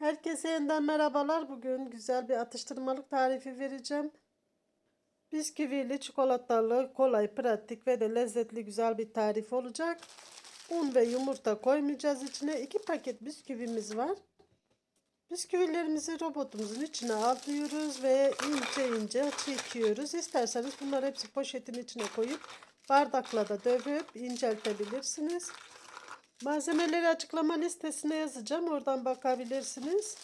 Herkese yeniden merhabalar. Bugün güzel bir atıştırmalık tarifi vereceğim. Bisküvili, çikolatalı, kolay, pratik ve de lezzetli güzel bir tarif olacak. Un ve yumurta koymayacağız içine. 2 paket bisküvimiz var. Bisküvilerimizi robotumuzun içine alıyoruz ve ince ince çekiyoruz. İsterseniz bunları hepsi poşetin içine koyup bardakla da dövüp inceltebilirsiniz. Malzemeleri açıklama listesine yazacağım. Oradan bakabilirsiniz.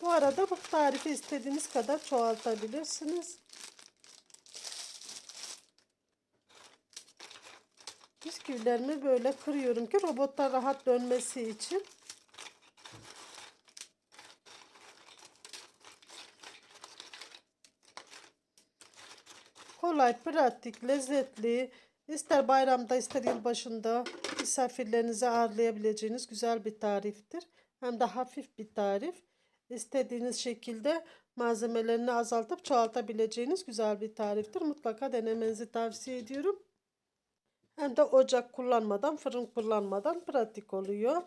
Bu arada bu tarifi istediğiniz kadar çoğaltabilirsiniz. Bisküvilerimi böyle kırıyorum ki robotlar rahat dönmesi için. Kolay, pratik, lezzetli, ister bayramda ister yılbaşında misafirlerinizi ağırlayabileceğiniz güzel bir tariftir. Hem de hafif bir tarif. İstediğiniz şekilde malzemelerini azaltıp çoğaltabileceğiniz güzel bir tariftir. Mutlaka denemenizi tavsiye ediyorum. Hem de ocak kullanmadan, fırın kullanmadan pratik oluyor.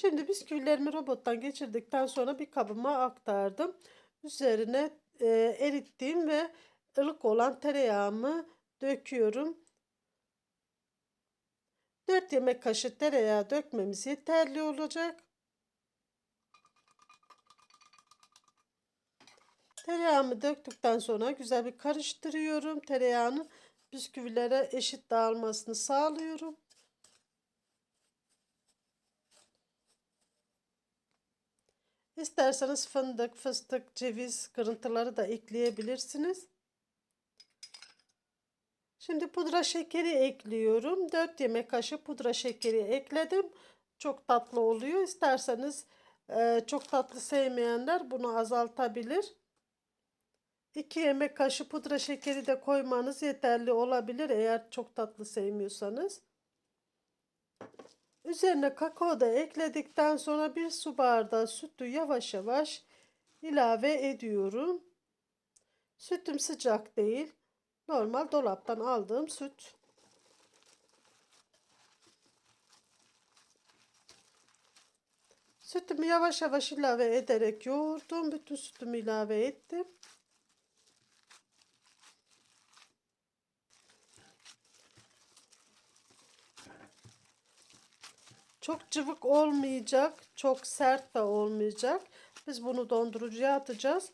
Şimdi bisküvilerimi robottan geçirdikten sonra bir kabıma aktardım. Üzerine e, erittiğim ve ılık olan tereyağımı döküyorum. 4 yemek kaşığı tereyağı dökmemiz yeterli olacak. Tereyağımı döktükten sonra güzel bir karıştırıyorum. Tereyağını bisküvilere eşit dağılmasını sağlıyorum. İsterseniz fındık, fıstık, ceviz kırıntıları da ekleyebilirsiniz. Şimdi pudra şekeri ekliyorum. 4 yemek kaşığı pudra şekeri ekledim. Çok tatlı oluyor. İsterseniz e, çok tatlı sevmeyenler bunu azaltabilir. 2 yemek kaşığı pudra şekeri de koymanız yeterli olabilir eğer çok tatlı sevmiyorsanız. Üzerine kakao da ekledikten sonra bir su bardağı sütü yavaş yavaş ilave ediyorum. Sütüm sıcak değil. Normal dolaptan aldığım süt. Sütümü yavaş yavaş ilave ederek yoğurdum. Bütün sütümü ilave ettim. Çok cıvık olmayacak, çok sert de olmayacak. Biz bunu dondurucuya atacağız.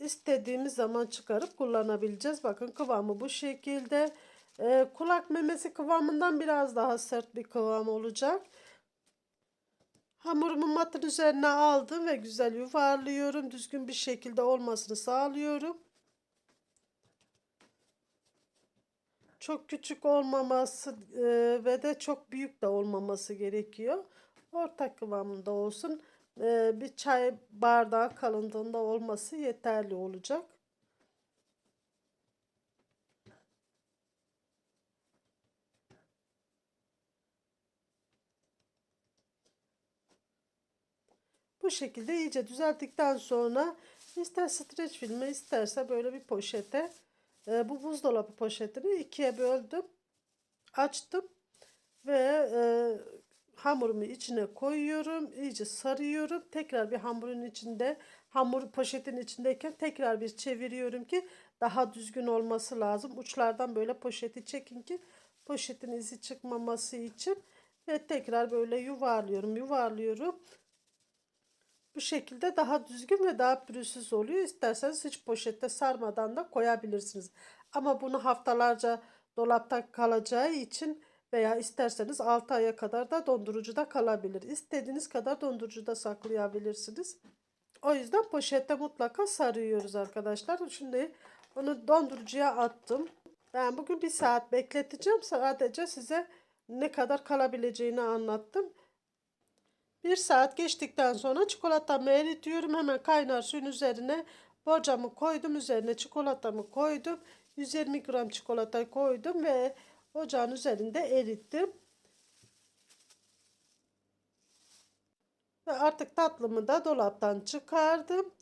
İstediğimiz zaman çıkarıp kullanabileceğiz. Bakın kıvamı bu şekilde. Ee, kulak memesi kıvamından biraz daha sert bir kıvam olacak. Hamurumu matın üzerine aldım ve güzel yuvarlıyorum. Düzgün bir şekilde olmasını sağlıyorum. Çok küçük olmaması e, ve de çok büyük de olmaması gerekiyor. Orta kıvamında olsun. E, bir çay bardağı kalınlığında olması yeterli olacak. Bu şekilde iyice düzelttikten sonra ister streç filmi isterse böyle bir poşete e, bu buzdolabı poşetini ikiye böldüm. Açtım ve e, hamurumu içine koyuyorum. iyice sarıyorum. Tekrar bir hamurun içinde hamur poşetin içindeyken tekrar bir çeviriyorum ki daha düzgün olması lazım. Uçlardan böyle poşeti çekin ki poşetin izi çıkmaması için ve tekrar böyle yuvarlıyorum yuvarlıyorum. Bu şekilde daha düzgün ve daha pürüzsüz oluyor. İsterseniz hiç poşette sarmadan da koyabilirsiniz. Ama bunu haftalarca dolapta kalacağı için veya isterseniz 6 aya kadar da dondurucuda kalabilir. İstediğiniz kadar dondurucuda saklayabilirsiniz. O yüzden poşette mutlaka sarıyoruz arkadaşlar. Şimdi onu dondurucuya attım. Ben bugün bir saat bekleteceğim. Sadece size ne kadar kalabileceğini anlattım. Bir saat geçtikten sonra çikolatamı eritiyorum. Hemen kaynar suyun üzerine borcamı koydum. Üzerine çikolatamı koydum. 120 gram çikolata koydum ve ocağın üzerinde erittim. Ve artık tatlımı da dolaptan çıkardım.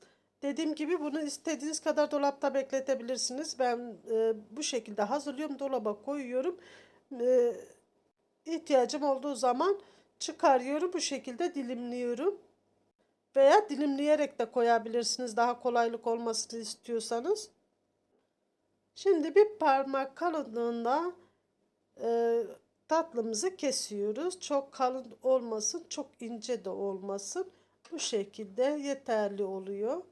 Dediğim gibi bunu istediğiniz kadar dolapta bekletebilirsiniz. Ben e, bu şekilde hazırlıyorum. Dolaba koyuyorum. E, ihtiyacım olduğu zaman çıkarıyorum. Bu şekilde dilimliyorum. Veya dilimleyerek de koyabilirsiniz daha kolaylık olmasını istiyorsanız. Şimdi bir parmak kalınlığında e, tatlımızı kesiyoruz. Çok kalın olmasın, çok ince de olmasın. Bu şekilde yeterli oluyor.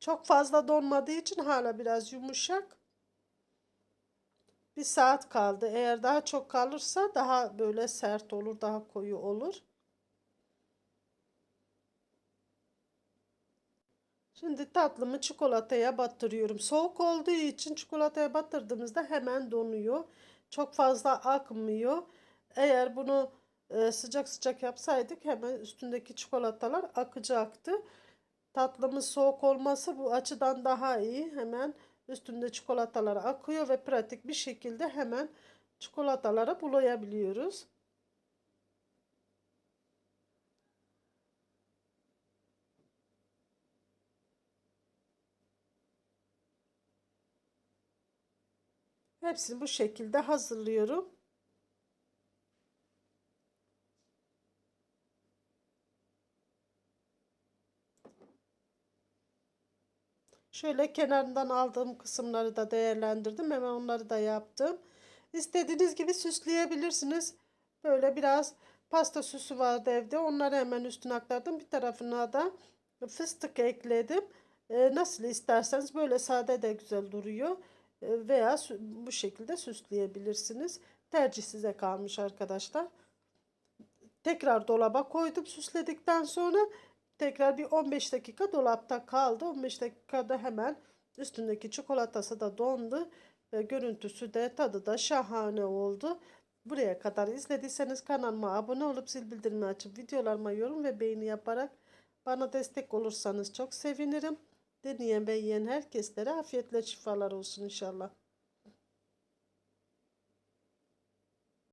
Çok fazla donmadığı için hala biraz yumuşak. Bir saat kaldı. Eğer daha çok kalırsa daha böyle sert olur, daha koyu olur. Şimdi tatlımı çikolataya batırıyorum. Soğuk olduğu için çikolataya batırdığımızda hemen donuyor. Çok fazla akmıyor. Eğer bunu e, sıcak sıcak yapsaydık hemen üstündeki çikolatalar akacaktı. Tatlımız soğuk olması bu açıdan daha iyi. Hemen üstünde çikolatalar akıyor ve pratik bir şekilde hemen çikolataları bulayabiliyoruz. Hepsini bu şekilde hazırlıyorum. Şöyle kenarından aldığım kısımları da değerlendirdim. Hemen onları da yaptım. İstediğiniz gibi süsleyebilirsiniz. Böyle biraz pasta süsü vardı evde. Onları hemen üstüne aktardım. Bir tarafına da fıstık ekledim. Ee, nasıl isterseniz böyle sade de güzel duruyor. Ee, veya bu şekilde süsleyebilirsiniz. Tercih size kalmış arkadaşlar. Tekrar dolaba koydum süsledikten sonra tekrar bir 15 dakika dolapta kaldı. 15 dakikada hemen üstündeki çikolatası da dondu. Ve görüntüsü de tadı da şahane oldu. Buraya kadar izlediyseniz kanalıma abone olup zil bildirimi açıp videolarıma yorum ve beğeni yaparak bana destek olursanız çok sevinirim. Deneyen ve yiyen herkeslere afiyetle şifalar olsun inşallah.